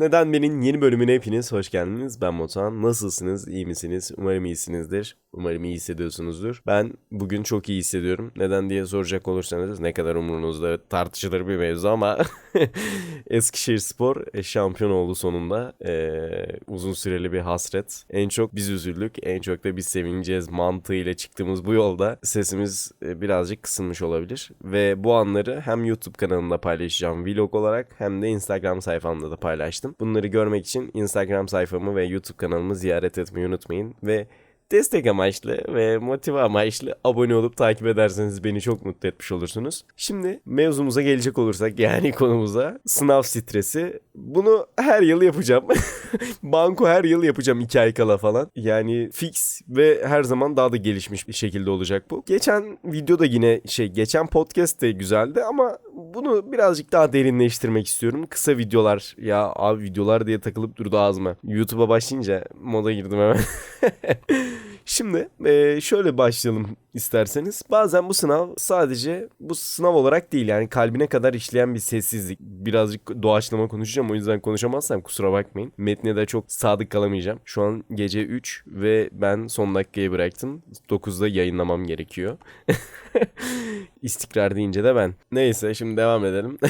Neden Ben'in yeni bölümüne hepiniz hoş geldiniz. Ben Motan. Nasılsınız? İyi misiniz? Umarım iyisinizdir. Umarım iyi hissediyorsunuzdur. Ben bugün çok iyi hissediyorum. Neden diye soracak olursanız ne kadar umurunuzda tartışılır bir mevzu ama Eskişehir Spor e, şampiyon oldu sonunda. Ee, uzun süreli bir hasret. En çok biz üzüldük. En çok da biz sevineceğiz mantığıyla çıktığımız bu yolda sesimiz e, birazcık kısılmış olabilir. Ve bu anları hem YouTube kanalında paylaşacağım vlog olarak hem de Instagram sayfamda da paylaştım. Bunları görmek için Instagram sayfamı ve YouTube kanalımı ziyaret etmeyi unutmayın. Ve destek amaçlı ve motive amaçlı abone olup takip ederseniz beni çok mutlu etmiş olursunuz. Şimdi mevzumuza gelecek olursak yani konumuza sınav stresi. Bunu her yıl yapacağım. Banko her yıl yapacağım 2 ay kala falan. Yani fix ve her zaman daha da gelişmiş bir şekilde olacak bu. Geçen videoda yine şey geçen podcast de güzeldi ama bunu birazcık daha derinleştirmek istiyorum. Kısa videolar ya abi videolar diye takılıp durdu ağzıma. YouTube'a başlayınca moda girdim hemen. Şimdi şöyle başlayalım isterseniz. Bazen bu sınav sadece bu sınav olarak değil yani kalbine kadar işleyen bir sessizlik. Birazcık doğaçlama konuşacağım o yüzden konuşamazsam kusura bakmayın. Metne de çok sadık kalamayacağım. Şu an gece 3 ve ben son dakikaya bıraktım. 9'da yayınlamam gerekiyor. İstikrar deyince de ben. Neyse şimdi devam edelim.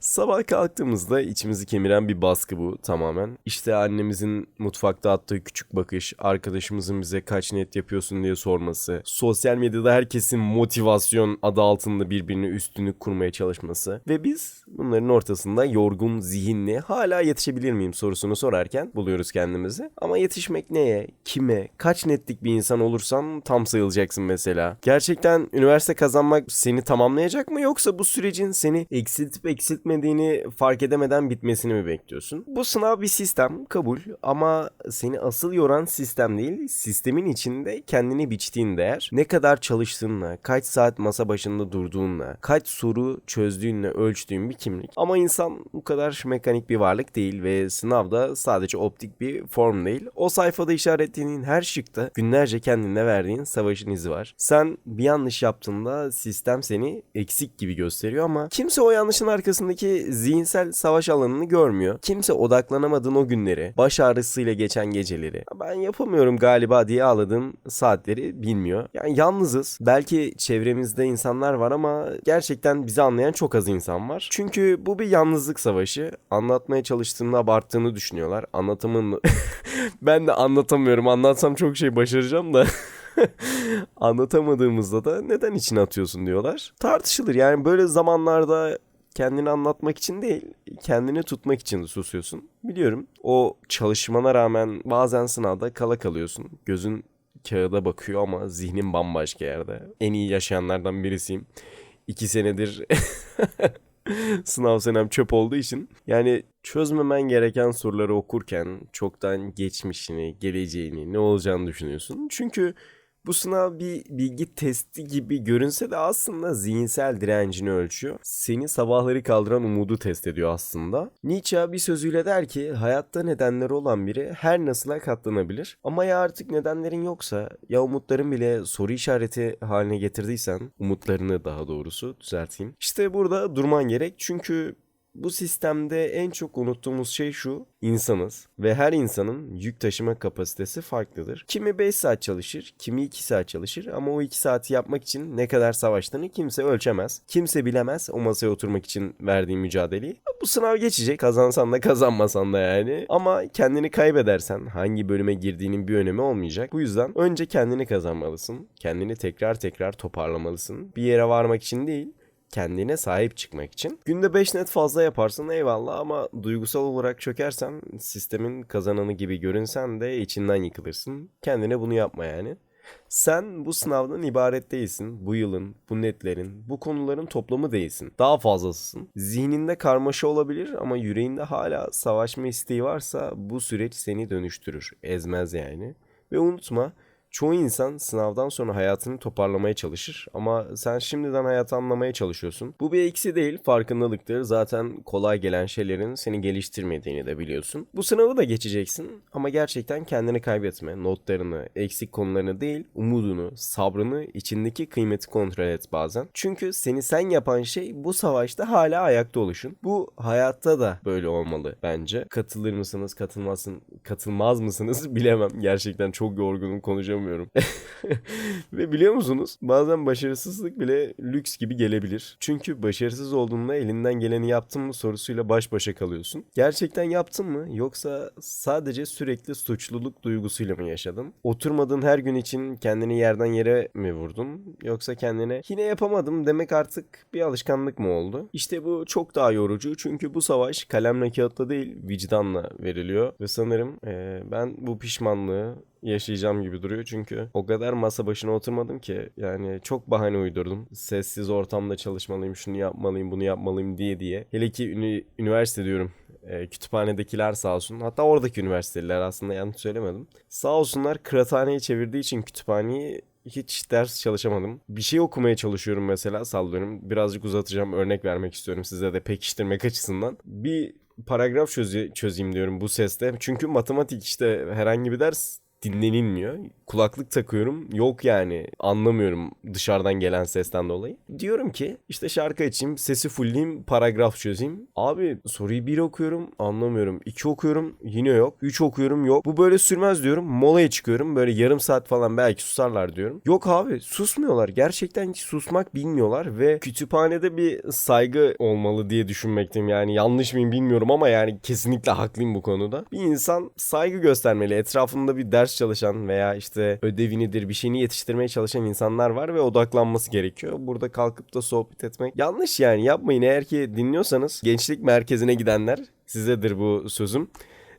Sabah kalktığımızda içimizi kemiren bir baskı bu tamamen. İşte annemizin mutfakta attığı küçük bakış, arkadaşımızın bize kaç net yapıyorsun diye sorması, sosyal medyada herkesin motivasyon adı altında birbirine üstünlük kurmaya çalışması ve biz bunların ortasında yorgun zihinli hala yetişebilir miyim sorusunu sorarken buluyoruz kendimizi. Ama yetişmek neye, kime, kaç netlik bir insan olursan tam sayılacaksın mesela. Gerçekten üniversite kazanmak seni tamamlayacak mı yoksa bu sürecin seni eksiltip eksiltmediğini fark edemeden bitmesini mi bekliyorsun? Bu sınav bir sistem kabul ama seni asıl yoran sistem değil sistemin içinde kendini biçtiğin değer ne kadar çalıştığınla kaç saat masa başında durduğunla kaç soru çözdüğünle ölçtüğün bir kimlik ama insan bu kadar mekanik bir varlık değil ve sınavda sadece optik bir form değil o sayfada işaretlediğin her şıkta günlerce kendine verdiğin savaşın izi var. Sen bir yanlış yaptığında sistem seni eksik gibi gösteriyor ama kimse o yanlışın arkasındaki zihinsel savaş alanını görmüyor. Kimse odaklanamadığın o günleri, baş ağrısıyla geçen geceleri, ben yapamıyorum galiba diye ağladığın saatleri bilmiyor. Yani yalnızız. Belki çevremizde insanlar var ama gerçekten bizi anlayan çok az insan var. Çünkü bu bir yalnızlık savaşı. Anlatmaya çalıştığını abarttığını düşünüyorlar. Anlatımın ben de anlatamıyorum. Anlatsam çok şey başaracağım da. Anlatamadığımızda da neden içine atıyorsun diyorlar. Tartışılır yani böyle zamanlarda kendini anlatmak için değil, kendini tutmak için susuyorsun. Biliyorum o çalışmana rağmen bazen sınavda kala kalıyorsun. Gözün kağıda bakıyor ama zihnin bambaşka yerde. En iyi yaşayanlardan birisiyim. İki senedir sınav senem çöp olduğu için. Yani çözmemen gereken soruları okurken çoktan geçmişini, geleceğini, ne olacağını düşünüyorsun. Çünkü bu sınav bir bilgi testi gibi görünse de aslında zihinsel direncini ölçüyor. Seni sabahları kaldıran umudu test ediyor aslında. Nietzsche bir sözüyle der ki hayatta nedenleri olan biri her nasıla katlanabilir. Ama ya artık nedenlerin yoksa ya umutların bile soru işareti haline getirdiysen umutlarını daha doğrusu düzelteyim. İşte burada durman gerek çünkü bu sistemde en çok unuttuğumuz şey şu. insanız ve her insanın yük taşıma kapasitesi farklıdır. Kimi 5 saat çalışır, kimi 2 saat çalışır ama o 2 saati yapmak için ne kadar savaştığını kimse ölçemez. Kimse bilemez o masaya oturmak için verdiği mücadeleyi. Bu sınav geçecek. Kazansan da kazanmasan da yani. Ama kendini kaybedersen hangi bölüme girdiğinin bir önemi olmayacak. Bu yüzden önce kendini kazanmalısın. Kendini tekrar tekrar toparlamalısın. Bir yere varmak için değil, kendine sahip çıkmak için. Günde 5 net fazla yaparsın eyvallah ama duygusal olarak çökersen sistemin kazananı gibi görünsen de içinden yıkılırsın. Kendine bunu yapma yani. Sen bu sınavdan ibaret değilsin. Bu yılın, bu netlerin, bu konuların toplamı değilsin. Daha fazlasısın. Zihninde karmaşa olabilir ama yüreğinde hala savaşma isteği varsa bu süreç seni dönüştürür. Ezmez yani. Ve unutma Çoğu insan sınavdan sonra hayatını toparlamaya çalışır ama sen şimdiden hayatı anlamaya çalışıyorsun. Bu bir eksi değil, farkındalıktır. Zaten kolay gelen şeylerin seni geliştirmediğini de biliyorsun. Bu sınavı da geçeceksin ama gerçekten kendini kaybetme. Notlarını, eksik konularını değil, umudunu, sabrını, içindeki kıymeti kontrol et bazen. Çünkü seni sen yapan şey bu savaşta hala ayakta oluşun. Bu hayatta da böyle olmalı bence. Katılır mısınız, katılmazsın, katılmaz mısınız bilemem. Gerçekten çok yorgunum konuşamıyorum. Ve biliyor musunuz? Bazen başarısızlık bile lüks gibi gelebilir. Çünkü başarısız olduğunda elinden geleni yaptın mı sorusuyla baş başa kalıyorsun. Gerçekten yaptın mı yoksa sadece sürekli suçluluk duygusuyla mı yaşadın? Oturmadığın her gün için kendini yerden yere mi vurdun? Yoksa kendine yine yapamadım demek artık bir alışkanlık mı oldu? İşte bu çok daha yorucu çünkü bu savaş kalemle kağıtla değil vicdanla veriliyor. Ve sanırım eee, ben bu pişmanlığı yaşayacağım gibi duruyor çünkü o kadar masa başına oturmadım ki yani çok bahane uydurdum. Sessiz ortamda çalışmalıyım, şunu yapmalıyım, bunu yapmalıyım diye diye. Hele ki ünü- üniversite diyorum. E, kütüphanedekiler sağ olsun. Hatta oradaki üniversiteliler aslında yanlış söylemedim. Sağ olsunlar kıraathaneye çevirdiği için kütüphaneyi hiç ders çalışamadım. Bir şey okumaya çalışıyorum mesela sallıyorum. Birazcık uzatacağım örnek vermek istiyorum size de pekiştirmek açısından. Bir paragraf çöze- çözeyim diyorum bu seste. Çünkü matematik işte herhangi bir ders dinlenilmiyor. Kulaklık takıyorum. Yok yani anlamıyorum dışarıdan gelen sesten dolayı. Diyorum ki işte şarkı açayım, sesi fullleyeyim, paragraf çözeyim. Abi soruyu bir okuyorum anlamıyorum. iki okuyorum yine yok. Üç okuyorum yok. Bu böyle sürmez diyorum. Molaya çıkıyorum. Böyle yarım saat falan belki susarlar diyorum. Yok abi susmuyorlar. Gerçekten hiç susmak bilmiyorlar ve kütüphanede bir saygı olmalı diye düşünmekteyim. Yani yanlış mıyım bilmiyorum ama yani kesinlikle haklıyım bu konuda. Bir insan saygı göstermeli. Etrafında bir ders çalışan veya işte ödevinidir bir şeyini yetiştirmeye çalışan insanlar var ve odaklanması gerekiyor. Burada kalkıp da sohbet etmek yanlış yani yapmayın. Eğer ki dinliyorsanız gençlik merkezine gidenler sizedir bu sözüm.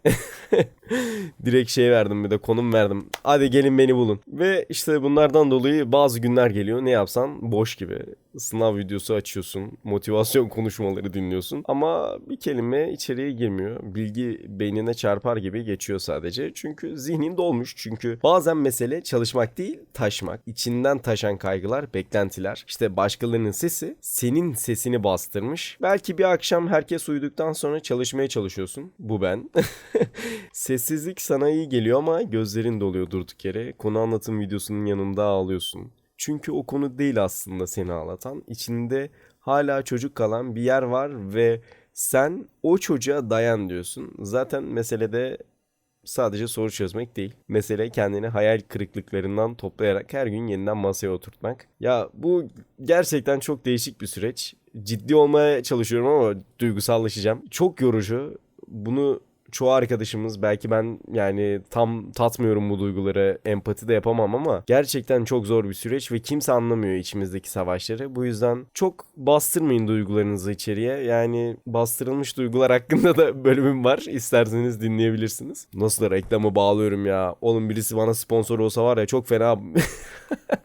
Direkt şey verdim bir de konum verdim. Hadi gelin beni bulun. Ve işte bunlardan dolayı bazı günler geliyor. Ne yapsan boş gibi. Sınav videosu açıyorsun. Motivasyon konuşmaları dinliyorsun. Ama bir kelime içeriye girmiyor. Bilgi beynine çarpar gibi geçiyor sadece. Çünkü zihnin dolmuş. Çünkü bazen mesele çalışmak değil taşmak. İçinden taşan kaygılar, beklentiler. İşte başkalarının sesi senin sesini bastırmış. Belki bir akşam herkes uyuduktan sonra çalışmaya çalışıyorsun. Bu ben. Sessizlik sana iyi geliyor ama gözlerin doluyor durduk yere. Konu anlatım videosunun yanında ağlıyorsun. Çünkü o konu değil aslında seni ağlatan. İçinde hala çocuk kalan bir yer var ve sen o çocuğa dayan diyorsun. Zaten meselede sadece soru çözmek değil. Mesele kendini hayal kırıklıklarından toplayarak her gün yeniden masaya oturtmak. Ya bu gerçekten çok değişik bir süreç. Ciddi olmaya çalışıyorum ama duygusallaşacağım. Çok yorucu. Bunu çoğu arkadaşımız belki ben yani tam tatmıyorum bu duyguları empati de yapamam ama gerçekten çok zor bir süreç ve kimse anlamıyor içimizdeki savaşları. Bu yüzden çok bastırmayın duygularınızı içeriye. Yani bastırılmış duygular hakkında da bölümüm var. İsterseniz dinleyebilirsiniz. Nasıl reklamı bağlıyorum ya. Oğlum birisi bana sponsor olsa var ya çok fena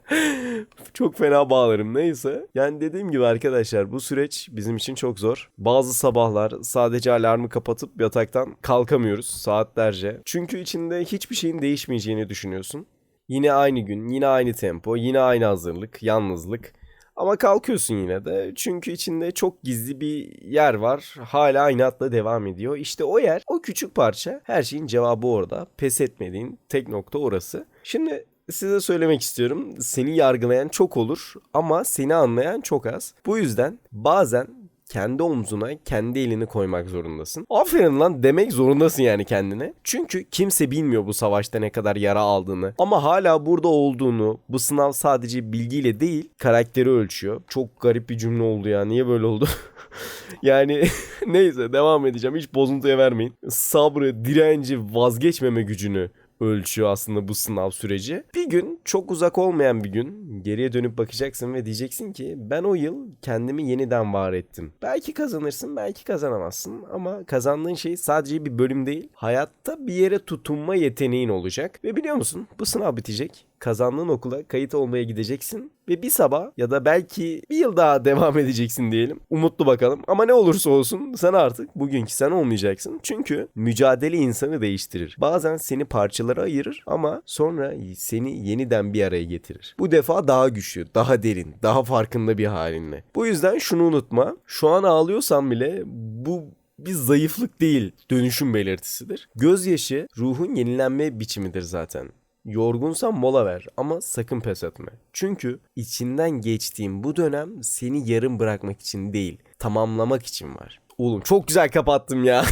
çok fena bağlarım neyse. Yani dediğim gibi arkadaşlar bu süreç bizim için çok zor. Bazı sabahlar sadece alarmı kapatıp yataktan kalkamıyoruz saatlerce. Çünkü içinde hiçbir şeyin değişmeyeceğini düşünüyorsun. Yine aynı gün, yine aynı tempo, yine aynı hazırlık, yalnızlık. Ama kalkıyorsun yine de çünkü içinde çok gizli bir yer var. Hala aynı hatla devam ediyor. İşte o yer, o küçük parça her şeyin cevabı orada. Pes etmediğin tek nokta orası. Şimdi size söylemek istiyorum. Seni yargılayan çok olur ama seni anlayan çok az. Bu yüzden bazen kendi omzuna kendi elini koymak zorundasın. Aferin lan demek zorundasın yani kendine. Çünkü kimse bilmiyor bu savaşta ne kadar yara aldığını. Ama hala burada olduğunu, bu sınav sadece bilgiyle değil karakteri ölçüyor. Çok garip bir cümle oldu ya. Niye böyle oldu? yani neyse devam edeceğim. Hiç bozuntuya vermeyin. Sabrı, direnci, vazgeçmeme gücünü ölçüyor aslında bu sınav süreci. Bir gün çok uzak olmayan bir gün geriye dönüp bakacaksın ve diyeceksin ki ben o yıl kendimi yeniden var ettim. Belki kazanırsın belki kazanamazsın ama kazandığın şey sadece bir bölüm değil. Hayatta bir yere tutunma yeteneğin olacak ve biliyor musun bu sınav bitecek. Kazandığın okula kayıt olmaya gideceksin ve bir sabah ya da belki bir yıl daha devam edeceksin diyelim. Umutlu bakalım ama ne olursa olsun sen artık bugünkü sen olmayacaksın. Çünkü mücadele insanı değiştirir. Bazen seni parçalara ayırır ama sonra seni yeniden bir araya getirir. Bu defa daha güçlü, daha derin, daha farkında bir halinle. Bu yüzden şunu unutma. Şu an ağlıyorsan bile bu bir zayıflık değil, dönüşüm belirtisidir. Gözyaşı ruhun yenilenme biçimidir zaten. Yorgunsan mola ver ama sakın pes etme. Çünkü içinden geçtiğim bu dönem seni yarım bırakmak için değil, tamamlamak için var. Oğlum çok güzel kapattım ya.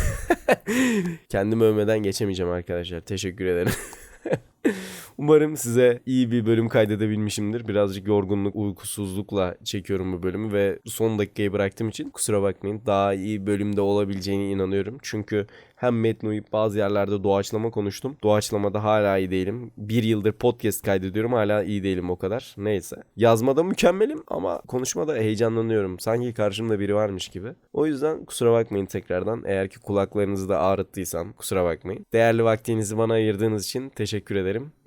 Kendimi övmeden geçemeyeceğim arkadaşlar. Teşekkür ederim. Umarım size iyi bir bölüm kaydedebilmişimdir. Birazcık yorgunluk, uykusuzlukla çekiyorum bu bölümü ve son dakikayı bıraktığım için kusura bakmayın. Daha iyi bölümde olabileceğine inanıyorum. Çünkü hem metni uyup bazı yerlerde doğaçlama konuştum. Doğaçlamada hala iyi değilim. Bir yıldır podcast kaydediyorum hala iyi değilim o kadar. Neyse. Yazmada mükemmelim ama konuşmada heyecanlanıyorum. Sanki karşımda biri varmış gibi. O yüzden kusura bakmayın tekrardan. Eğer ki kulaklarınızı da ağrıttıysam kusura bakmayın. Değerli vaktinizi bana ayırdığınız için teşekkür ederim.